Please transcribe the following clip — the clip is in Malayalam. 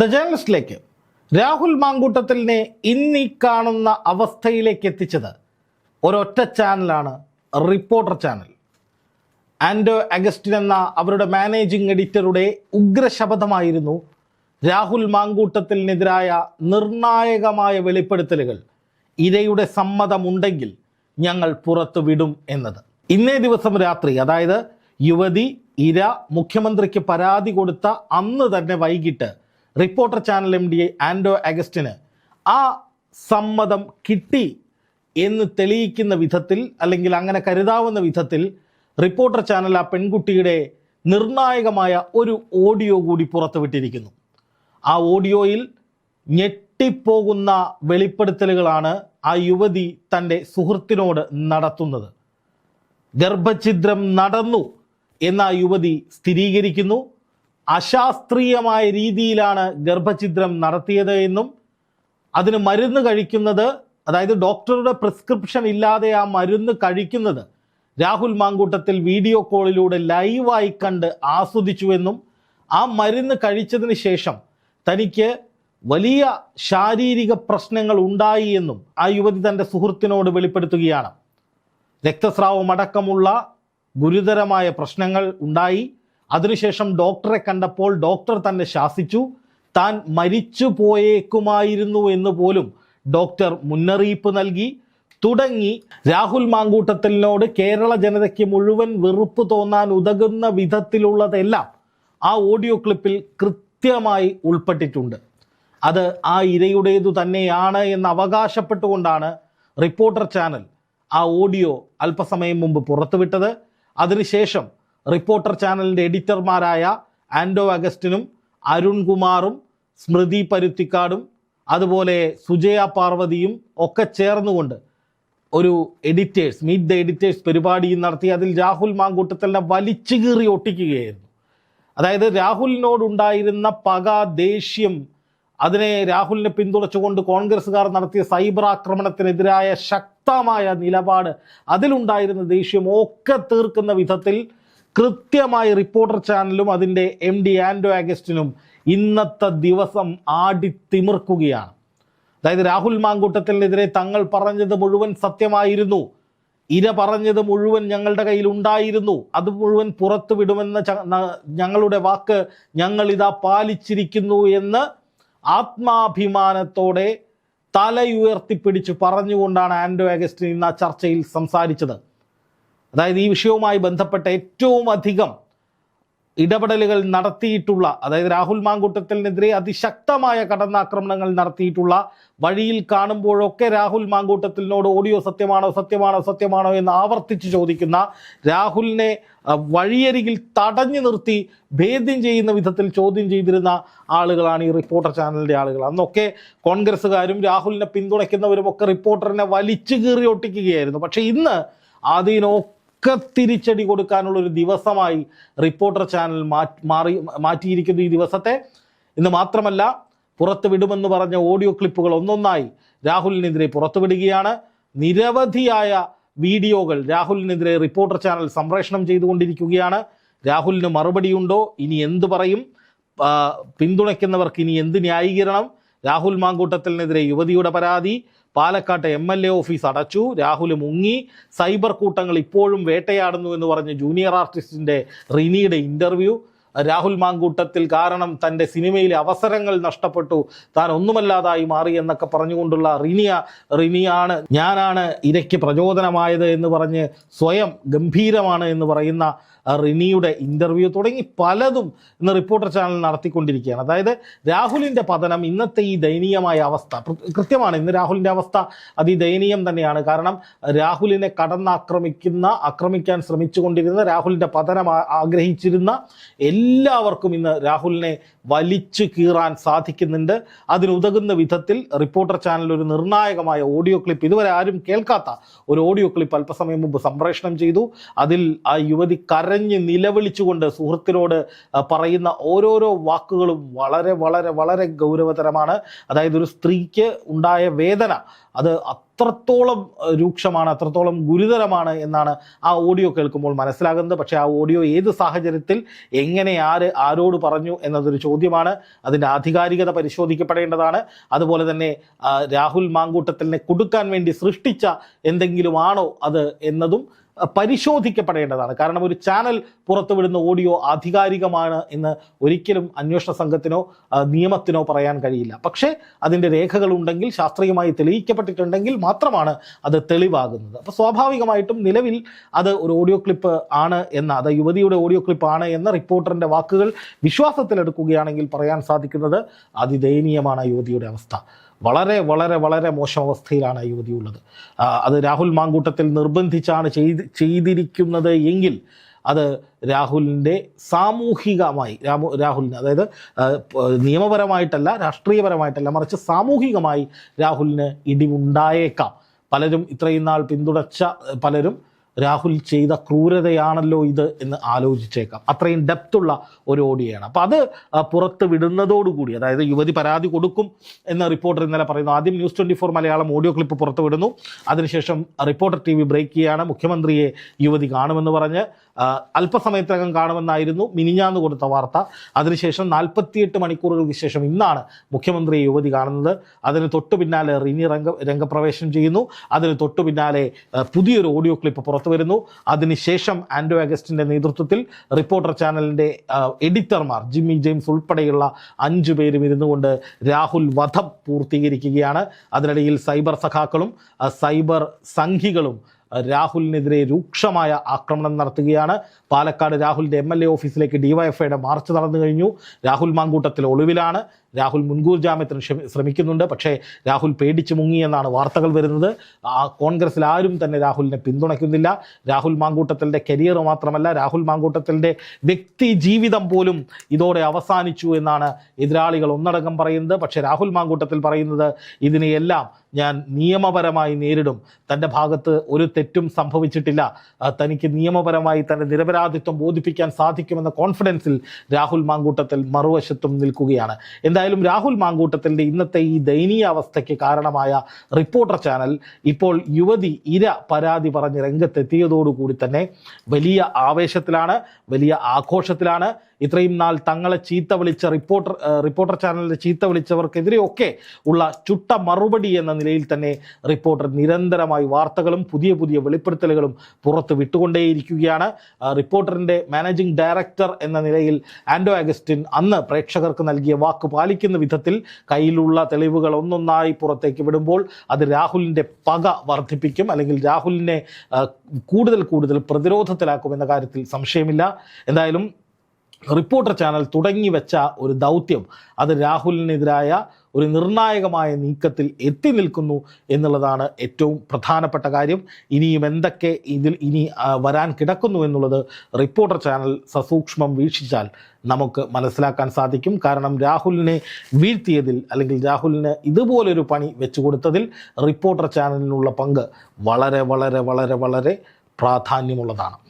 ദ ജേണലിസ്റ്റിലേക്ക് രാഹുൽ മാങ്കൂട്ടത്തിലിനെ ഇന്നീ കാണുന്ന അവസ്ഥയിലേക്ക് എത്തിച്ചത് ഒരൊറ്റ ചാനലാണ് റിപ്പോർട്ടർ ചാനൽ. ആൻഡോ അഗസ്റ്റിൻ എന്ന അവരുടെ മാനേജിംഗ് എഡിറ്ററുടെ ഉഗ്രശപഥമായിരുന്നു രാഹുൽ മാങ്കൂട്ടത്തിനെതിരായ നിർണായകമായ വെളിപ്പെടുത്തലുകൾ. ഇരയുടെ സമ്മതമുണ്ടെങ്കിൽ ഞങ്ങൾ പുറത്തു വിടും എന്നത്. ഇന്നേ ദിവസം രാത്രി അതായത് യുവതി ഇര മുഖ്യമന്ത്രിക്ക് പരാതി കൊടുത്ത അന്ന് തന്നെ വൈകിട്ട് reporter channel M D Anto Augustine ആ സമ്മതം കിട്ടി എന്ന് തെളിയിക്കുന്ന വിധത്തിൽ അല്ലെങ്കിൽ അങ്ങനെ കരുതാവുന്ന വിധത്തിൽ റിപ്പോർട്ടർ ചാനൽ ആ പെൺകുട്ടിയുടെ നിർണായകമായ ഒരു ഓഡിയോ കൂടി പുറത്തുവിട്ടിരിക്കുന്നു. ആ ഓഡിയോയിൽ ഞെട്ടിപ്പോകുന്ന വെളിപ്പെടുത്തലുകളാണ് ആ യുവതി തന്റെ സുഹൃത്തിനോട് നടത്തുന്നത്. ഗർഭഛിദ്രം നടന്നു എന്ന യുവതി സ്ഥിരീകരിക്കുന്നു. അശാസ്ത്രീയമായ രീതിയിലാണ് ഗർഭഛിദ്രം നടത്തിയത് എന്നും അതിന് മരുന്ന് കഴിക്കുന്നത് അതായത് ഡോക്ടറുടെ പ്രിസ്ക്രിപ്ഷൻ ഇല്ലാതെ ആ മരുന്ന് കഴിക്കുന്നത് രാഹുൽ മാങ്കൂട്ടത്തിൽ വീഡിയോ കോളിലൂടെ ലൈവായി കണ്ട് ആസ്വദിച്ചുവെന്നും ആ മരുന്ന് കഴിച്ചതിന് ശേഷം തനിക്ക് വലിയ ശാരീരിക പ്രശ്നങ്ങൾ ഉണ്ടായി എന്നും ആ യുവതി തന്റെ സുഹൃത്തിനോട് വെളിപ്പെടുത്തുകയാണ്. രക്തസ്രാവമടക്കമുള്ള ഗുരുതരമായ പ്രശ്നങ്ങൾ ഉണ്ടായി. അതിനുശേഷം ഡോക്ടറെ കണ്ടപ്പോൾ ഡോക്ടർ തന്നെ ശാസിച്ചു. താൻ മരിച്ചു പോയേക്കുമായിരുന്നു എന്ന് പോലും ഡോക്ടർ മുന്നറിയിപ്പ് നൽകി. തുടങ്ങി. രാഹുൽ മാങ്കൂട്ടത്തിനോട് കേരള ജനതയ്ക്ക് മുഴുവൻ വെറുപ്പ് തോന്നാൻ ഉതകുന്ന വിധത്തിലുള്ളതെല്ലാം ആ ഓഡിയോ ക്ലിപ്പിൽ കൃത്യമായി ഉൾപ്പെട്ടിട്ടുണ്ട്. അത് ആ ഇരയുടേതു തന്നെയാണ് എന്ന് അവകാശപ്പെട്ടുകൊണ്ടാണ് റിപ്പോർട്ടർ ചാനൽ ആ ഓഡിയോ അല്പസമയം മുമ്പ് പുറത്തുവിട്ടത്. അതിനുശേഷം റിപ്പോർട്ടർ ചാനലിന്റെ എഡിറ്റർമാരായ ആൻഡോ അഗസ്റ്റിനും അരുൺകുമാറും സ്മൃതി പരുത്തിക്കാടും അതുപോലെ സുജയ പാർവതിയും ഒക്കെ ചേർന്നുകൊണ്ട് ഒരു എഡിറ്റേഴ്സ് മീറ്റ് ദ എഡിറ്റേഴ്സ് പരിപാടിയും നടത്തി. അതിൽ രാഹുൽ മാങ്കൂട്ടത്തലിനെ വലിച്ചു കീറി ഒട്ടിക്കുകയായിരുന്നു. അതായത് രാഹുലിനോടുണ്ടായിരുന്ന പക ദേഷ്യം അതിനെ രാഹുലിനെ പിന്തുണച്ചുകൊണ്ട് കോൺഗ്രസ്സുകാർ നടത്തിയ സൈബർ ആക്രമണത്തിനെതിരായ ശക്തമായ നിലപാട് അതിലുണ്ടായിരുന്ന ദേഷ്യം ഒക്കെ തീർക്കുന്ന വിധത്തിൽ കൃത്യമായി റിപ്പോർട്ടർ ചാനലും അതിന്റെ എം ഡി ആൻഡോ ആഗസ്റ്റിനും ഇന്നത്തെ ദിവസം ആടിത്തിമിർക്കുകയാണ് അതായത് രാഹുൽ മാങ്കൂട്ടത്തിനെതിരെ തങ്ങൾ പറഞ്ഞത് മുഴുവൻ സത്യമായിരുന്നു. ഇര പറഞ്ഞത് മുഴുവൻ ഞങ്ങളുടെ കയ്യിൽ ഉണ്ടായിരുന്നു. അത് മുഴുവൻ പുറത്തു വിടുമെന്ന ഞങ്ങളുടെ വാക്ക് ഞങ്ങൾ ഇതാ പാലിച്ചിരിക്കുന്നു എന്ന് ആത്മാഭിമാനത്തോടെ തലയുയർത്തിപ്പിടിച്ച് പറഞ്ഞുകൊണ്ടാണ് ആൻഡോ അഗസ്റ്റിൻ ഇന്ന് ആ ചർച്ചയിൽ സംസാരിച്ചത്. അതായത് ഈ വിഷയവുമായി ബന്ധപ്പെട്ട ഏറ്റവും അധികം ഇടപെടലുകൾ നടത്തിയിട്ടുള്ള അതായത് രാഹുൽ മാങ്കൂട്ടത്തിനെതിരെ അതിശക്തമായ കടന്നാക്രമണങ്ങൾ നടത്തിയിട്ടുള്ള വഴിയിൽ കാണുമ്പോഴൊക്കെ രാഹുൽ മാങ്കൂട്ടത്തിനോട് ഓഡിയോ സത്യമാണോ സത്യമാണോ സത്യമാണോ എന്ന് ആവർത്തിച്ച് ചോദിക്കുന്ന രാഹുലിനെ വഴിയരികിൽ തടഞ്ഞു നിർത്തി ഭേദ്യം ചെയ്യുന്ന വിധത്തിൽ ചോദ്യം ചെയ്തിരുന്ന ആളുകളാണ് ഈ റിപ്പോർട്ടർ ചാനലിന്റെ ആളുകൾ. അന്നൊക്കെ കോൺഗ്രസ്സുകാരും രാഹുലിനെ പിന്തുണയ്ക്കുന്നവരും ഒക്കെ റിപ്പോർട്ടറിനെ വലിച്ചു കീറി ഒട്ടിക്കുകയായിരുന്നു. പക്ഷേ ഇന്ന് അതിനൊക്കെ തിരിച്ചടി കൊടുക്കാനുള്ള ഒരു ദിവസമായി റിപ്പോർട്ടർ ചാനൽ മാറി മാറ്റിയിരിക്കുന്നു ഈ ദിവസത്തെ. ഇന്ന് മാത്രമല്ല പുറത്ത് വിടുമെന്ന് പറഞ്ഞ ഓഡിയോ ക്ലിപ്പുകൾ ഒന്നൊന്നായി രാഹുലിനെതിരെ പുറത്തുവിടുകയാണ് നിരവധിയായ വീഡിയോകൾ രാഹുലിനെതിരെ റിപ്പോർട്ടർ ചാനൽ സംപ്രേഷണം ചെയ്തുകൊണ്ടിരിക്കുകയാണ്. രാഹുലിന് മറുപടിയുണ്ടോ ഇനി എന്ത് പറയും? പിന്തുണയ്ക്കുന്നവർക്ക് ഇനി എന്ത് ന്യായീകരണം? രാഹുൽ മാങ്കൂട്ടത്തിനെതിരെ യുവതിയുടെ പരാതി. പാലക്കാട്ടെ എം എൽ എ ഓഫീസ് അടച്ചു. രാഹുൽ മുങ്ങി. സൈബർ കൂട്ടങ്ങൾ ഇപ്പോഴും വേട്ടയാടുന്നു എന്ന് പറഞ്ഞ് ജൂനിയർ ആർട്ടിസ്റ്റിന്റെ റിനിയുടെ ഇന്റർവ്യൂ രാഹുൽ മാങ്കൂട്ടത്തിൽ കാരണം തന്റെ സിനിമയിലെ അവസരങ്ങൾ നഷ്ടപ്പെട്ടു. താൻ ഒന്നുമല്ലാതായി മാറി എന്നൊക്കെ പറഞ്ഞുകൊണ്ടുള്ള റിനിയ റിനിയാണ് ഞാനാണ് ഇരയ്ക്ക് പ്രചോദനമായത് എന്ന് പറഞ്ഞ് സ്വയം ഗംഭീരമാണ് എന്ന് പറയുന്ന റിനിയുടെ ഇന്റർവ്യൂ തുടങ്ങി പലതും ഇന്ന് റിപ്പോർട്ടർ ചാനൽ നടത്തിക്കൊണ്ടിരിക്കുകയാണ്. അതായത് രാഹുലിന്റെ പതനം ഇന്നത്തെ ഈ ദയനീയമായ അവസ്ഥ. കൃത്യമാണ് ഇന്ന് രാഹുലിന്റെ അവസ്ഥ അതിദയനീയം തന്നെയാണ്. കാരണം രാഹുലിനെ കടന്നാക്രമിക്കുന്ന ആക്രമിക്കാൻ ശ്രമിച്ചുകൊണ്ടിരുന്ന രാഹുലിന്റെ പതനം ആഗ്രഹിച്ചിരുന്ന എല്ലാവർക്കും ഇന്ന് രാഹുലിനെ വലിച്ചു കീറാൻ സാധിക്കുന്നുണ്ട്. അതിനുതകുന്ന വിധത്തിൽ റിപ്പോർട്ടർ ചാനൽ ഒരു നിർണായകമായ ഓഡിയോ ക്ലിപ്പ് ഇതുവരെ ആരും കേൾക്കാത്ത ഒരു ഓഡിയോ ക്ലിപ്പ് അല്പസമയം മുമ്പ് സംപ്രേഷണം ചെയ്തു. അതിൽ ആ യുവതി കരഞ്ഞ് നിലവിളിച്ചുകൊണ്ട് സുഹൃത്തിനോട് പറയുന്ന ഓരോരോ വാക്കുകളും വളരെ വളരെ വളരെ ഗൗരവതരമാണ്. അതായത് ഒരു സ്ത്രീക്ക് ഉണ്ടായ വേദന അത് അത്രത്തോളം രൂക്ഷമാണ് അത്രത്തോളം ഗുരുതരമാണ് എന്നാണ് ആ ഓഡിയോ കേൾക്കുമ്പോൾ മനസ്സിലാകുന്നത്. പക്ഷേ ആ ഓഡിയോ ഏത് സാഹചര്യത്തിൽ എങ്ങനെ ആര് ആരോട് പറഞ്ഞു എന്നതൊരു ചോദ്യമാണ്. അതിന്റെ ആധികാരികത പരിശോധിക്കപ്പെടേണ്ടതാണ്. അതുപോലെ തന്നെ രാഹുൽ മാങ്കൂട്ടത്തിനെ കൊടുക്കാൻ വേണ്ടി സൃഷ്ടിച്ച എന്തെങ്കിലും ആണോ അത് എന്നതും പരിശോധിക്കപ്പെടേണ്ടതാണ്. കാരണം ഒരു ചാനൽ പുറത്തുവിടുന്ന ഓഡിയോ ആധികാരികമാണ് എന്ന് ഒരിക്കലും അന്വേഷണ സംഘത്തിനോ നിയമത്തിനോ പറയാൻ കഴിയില്ല. പക്ഷേ അതിന്റെ രേഖകളുണ്ടെങ്കിൽ ശാസ്ത്രീയമായി തെളിയിക്കപ്പെട്ടിട്ടുണ്ടെങ്കിൽ മാത്രമാണ് അത് തെളിവാകുന്നത്. അപ്പോൾ സ്വാഭാവികമായിട്ടും നിലവിൽ അത് ഒരു ഓഡിയോ ക്ലിപ്പ് ആണ് എന്ന അത് യുവതിയുടെ ഓഡിയോ ക്ലിപ്പ് ആണ് എന്ന റിപ്പോർട്ടറിന്റെ വാക്കുകൾ വിശ്വാസത്തിലെടുക്കുകയാണെങ്കിൽ പറയാൻ സാധിക്കുന്നത് അതിദയനീയമാണ് യുവതിയുടെ അവസ്ഥ. വളരെ വളരെ വളരെ മോശം അവസ്ഥയിലാണ് ആ യുവതി ഉള്ളത് അത് രാഹുൽ മാങ്കൂട്ടത്തിൽ നിർബന്ധിച്ചാണ് ചെയ്ത് ചെയ്തിരിക്കുന്നത് എങ്കിൽ അത് രാഹുലിന്റെ സാമൂഹികമായി രാമു രാഹുലിന് അതായത് നിയമപരമായിട്ടല്ല രാഷ്ട്രീയപരമായിട്ടല്ല മറിച്ച് സാമൂഹികമായി രാഹുലിന് ഇടിവുണ്ടായേക്കാം. പലരും ഇത്രയും നാൾ പിന്തുണച്ച പലരും രാഹുൽ ചെയ്ത ക്രൂരതയാണല്ലോ ഇത് എന്ന് ആലോചിച്ചേക്കാം. അത്രയും ഡെപ്തുള്ള ഒരു ഓഡിയോയാണ് അപ്പോൾ അത് പുറത്ത് വിടുന്നതോടുകൂടി അതായത് യുവതി പരാതി കൊടുക്കും എന്ന റിപ്പോർട്ടർ ഇന്നലെ പറയുന്നു. ആദ്യം news twenty four Malayalam audio clip പുറത്ത് വിടുന്നു. അതിനുശേഷം റിപ്പോർട്ടർ ടി വി ബ്രേക്ക് ചെയ്യാണ് മുഖ്യമന്ത്രിയെ യുവതി കാണുമെന്ന് പറഞ്ഞ് അല്പസമയത്തിനകം കാണുമെന്നായിരുന്നു മിനിഞ്ഞാന്ന് കൊടുത്ത വാർത്ത. അതിനുശേഷം നാൽപ്പത്തിയെട്ട് മണിക്കൂറുകൾക്ക് ശേഷം ഇന്നാണ് മുഖ്യമന്ത്രിയെ യുവതി കാണുന്നത്. അതിന് തൊട്ടു പിന്നാലെ റിനി രംഗ രംഗപ്രവേശം ചെയ്യുന്നു. അതിന് തൊട്ടു പിന്നാലെ പുതിയൊരു ഓഡിയോ ക്ലിപ്പ് പുറത്തു വരുന്നു. അതിനുശേഷം ആൻഡോ അഗസ്റ്റിന്റെ നേതൃത്വത്തിൽ റിപ്പോർട്ടർ ചാനലിന്റെ എഡിറ്റർമാർ ജിമ്മി ജെയിംസ് ഉൾപ്പെടെയുള്ള അഞ്ചു പേരും ഇരുന്നു കൊണ്ട് രാഹുൽ വധം പൂർത്തീകരിക്കുകയാണ്. അതിനിടയിൽ സൈബർ സഖാക്കളും സൈബർ സംഘികളും രാഹുലിനെതിരെ രൂക്ഷമായ ആക്രമണം നടത്തുകയാണ്. പാലക്കാട് രാഹുലിന്റെ എം എൽ എ ഓഫീസിലേക്ക് ഡിവൈഎഫ്ഐയുടെ മാർച്ച് നടന്നു കഴിഞ്ഞു. രാഹുൽ മാങ്കൂട്ടത്തിൽ ഒളിവിലാണ്. രാഹുൽ മുൻകൂർ ജാമ്യത്തിന് ശ്രമിക്കുന്നുണ്ട്. പക്ഷേ രാഹുൽ പേടിച്ചു മുങ്ങി എന്നാണ് വാർത്തകൾ വരുന്നത്. ആ കോൺഗ്രസിൽ ആരും തന്നെ രാഹുലിനെ പിന്തുണയ്ക്കുന്നില്ല. രാഹുൽ മാങ്കൂട്ടത്തിന്റെ കരിയർ മാത്രമല്ല രാഹുൽ മാങ്കൂട്ടത്തിന്റെ വ്യക്തി ജീവിതം പോലും ഇതോടെ അവസാനിച്ചു എന്നാണ് എതിരാളികൾ ഒന്നടങ്കം പറയുന്നത്. പക്ഷേ രാഹുൽ മാങ്കൂട്ടത്തിൽ പറയുന്നത് ഇതിനെയെല്ലാം ഞാൻ നിയമപരമായി നേരിടും. തന്റെ ഭാഗത്ത് ഒരു തെറ്റും സംഭവിച്ചിട്ടില്ല. തനിക്ക് നിയമപരമായി തന്റെ നിരപരാധിത്വം ബോധിപ്പിക്കാൻ സാധിക്കുമെന്ന കോൺഫിഡൻസിൽ രാഹുൽ മാങ്കൂട്ടത്തിൽ മറുവശത്തും നിൽക്കുകയാണ്. എന്തായാലും രാഹുൽ മാങ്കൂട്ടത്തിന്റെ ഇന്നത്തെ ഈ ദയനീയ അവസ്ഥയ്ക്ക് കാരണമായ റിപ്പോർട്ടർ ചാനൽ ഇപ്പോൾ യുവതി ഇര പരാതി പറഞ്ഞ് രംഗത്തെത്തിയതോടുകൂടി തന്നെ വലിയ ആവേശത്തിലാണ് വലിയ ആഘോഷത്തിലാണ്. ഇത്രയും നാൾ തങ്ങളെ ചീത്ത വിളിച്ച റിപ്പോർട്ടർ റിപ്പോർട്ടർ ചാനലിനെ ചീത്ത വിളിച്ചവർക്കെതിരെയൊക്കെ ഉള്ള ചുട്ട മറുപടി എന്ന നിലയിൽ തന്നെ റിപ്പോർട്ടർ നിരന്തരമായി വാർത്തകളും പുതിയ പുതിയ വെളിപ്പെടുത്തലുകളും പുറത്ത് വിട്ടുകൊണ്ടേയിരിക്കുകയാണ്. റിപ്പോർട്ടറിന്റെ മാനേജിംഗ് ഡയറക്ടർ എന്ന നിലയിൽ ആൻഡോ അഗസ്റ്റിൻ അന്ന് പ്രേക്ഷകർക്ക് നൽകിയ വാക്ക് പാലിക്കുന്ന വിധത്തിൽ കയ്യിലുള്ള തെളിവുകൾ ഒന്നൊന്നായി പുറത്തേക്ക് വിടുമ്പോൾ അത് രാഹുലിന്റെ പക വർദ്ധിപ്പിക്കും അല്ലെങ്കിൽ രാഹുലിനെ കൂടുതൽ കൂടുതൽ പ്രതിരോധത്തിലാക്കും എന്ന കാര്യത്തിൽ സംശയമില്ല. എന്തായാലും റിപ്പോർട്ടർ ചാനൽ തുടങ്ങി വെച്ച ഒരു ദൗത്യം അത് രാഹുലിനെതിരായ ഒരു നിർണായകമായ നീക്കത്തിൽ എത്തി നിൽക്കുന്നു എന്നുള്ളതാണ് ഏറ്റവും പ്രധാനപ്പെട്ട കാര്യം. ഇനിയും എന്തൊക്കെ ഇതിൽ ഇനി വരാൻ കിടക്കുന്നു എന്നുള്ളത് റിപ്പോർട്ടർ ചാനൽ സസൂക്ഷ്മം വീക്ഷിച്ചാൽ നമുക്ക് മനസ്സിലാക്കാൻ സാധിക്കും. കാരണം രാഹുലിനെ വീഴ്ത്തിയതിൽ അല്ലെങ്കിൽ രാഹുലിന് ഇതുപോലൊരു പണി വെച്ചു കൊടുത്തതിൽ റിപ്പോർട്ടർ ചാനലിനുള്ള പങ്ക് വളരെ വളരെ വളരെ വളരെ പ്രാധാന്യമുള്ളതാണ്.